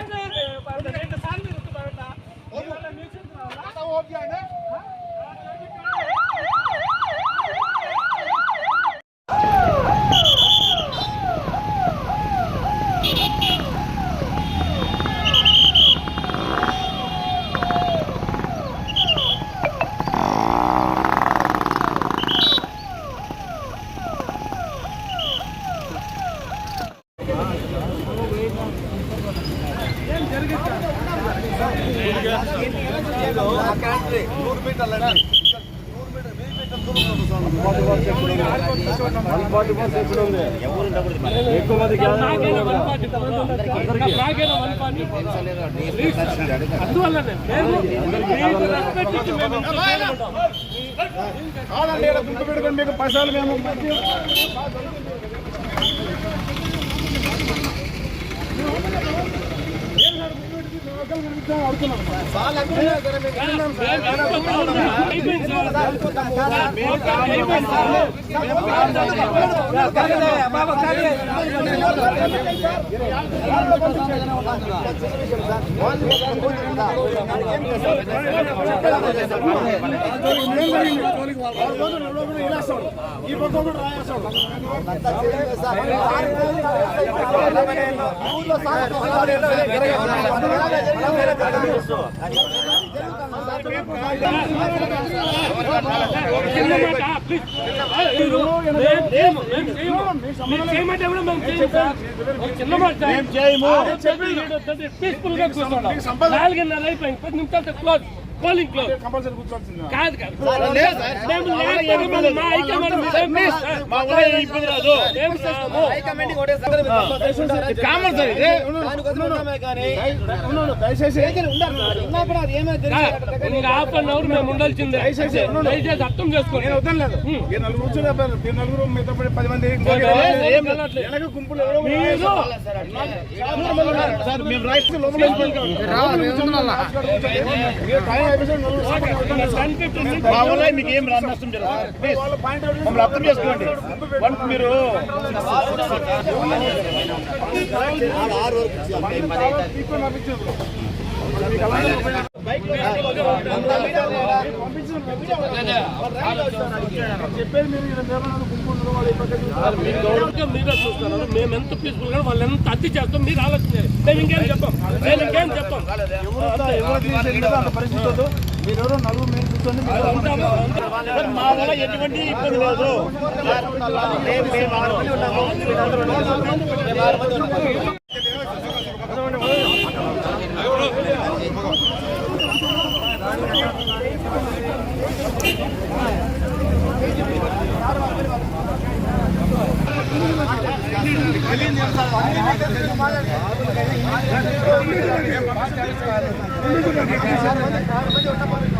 ఎక్కువ మంది అందువల్లనే మేము మీకు రెస్పెక్ట్ ఇచ్చి మేము ఇంత చేయమంటాం. కాదండి ఈడ పెట్టుకొని మీకు పైసలు మేము మధ్య అయిపోయింది ఈ పక్క కూడా రాయేస్తాడు చిన్న చేయమంటే కూడా మేము చిన్న మాట. పీస్ఫుల్గా కూర్చుంటాం నాలుగున్నర అయిపోయింది. పది నిమిషాలు క్లోజ్ పోలింగ్ క్లోజ్ కంపల్సరీ కూర్చోవాల్సిందే కాదు కాదు. ఇబ్బంది రాదు. Common sir? Half an hour మేము ఉండాల్సిందే. దయచేసి అర్థం చేసుకోండి. నేను నలుగురు కూర్చోలేదు మీరు నలుగురు మీతో పాటు పది మంది గుంపులు ఎవరో మీరు సార్ మేము రైట్ లోపల మా వల్ల మీకు ఏం రాని నష్టం జరగదు ప్లీజ్ మమ్మల్ని అర్థం చేసుకోండి. వన్ మీరు చెప్పేది మీరు చూస్తారు. మీరే చూస్తున్నారు మేము ఎంత పీస్ఫుల్గా వాళ్ళు ఎంత అతి చేస్తాం మీరు ఆలోచించారు మేము ఇంకేం చెప్పాం మేము ఇంకేం చెప్పాం ఎవరు పరిస్థితి నలుగురు మేము కూర్చొని మీరు మా వల్ల ఎటువంటి ఇబ్బంది లేదు మేము- మేము ఆరు మంది ఉన్నాము. మీరందరూ ఉన్నారు. మేము ఆరు మంది ఉన్నాము. మాట్లాడి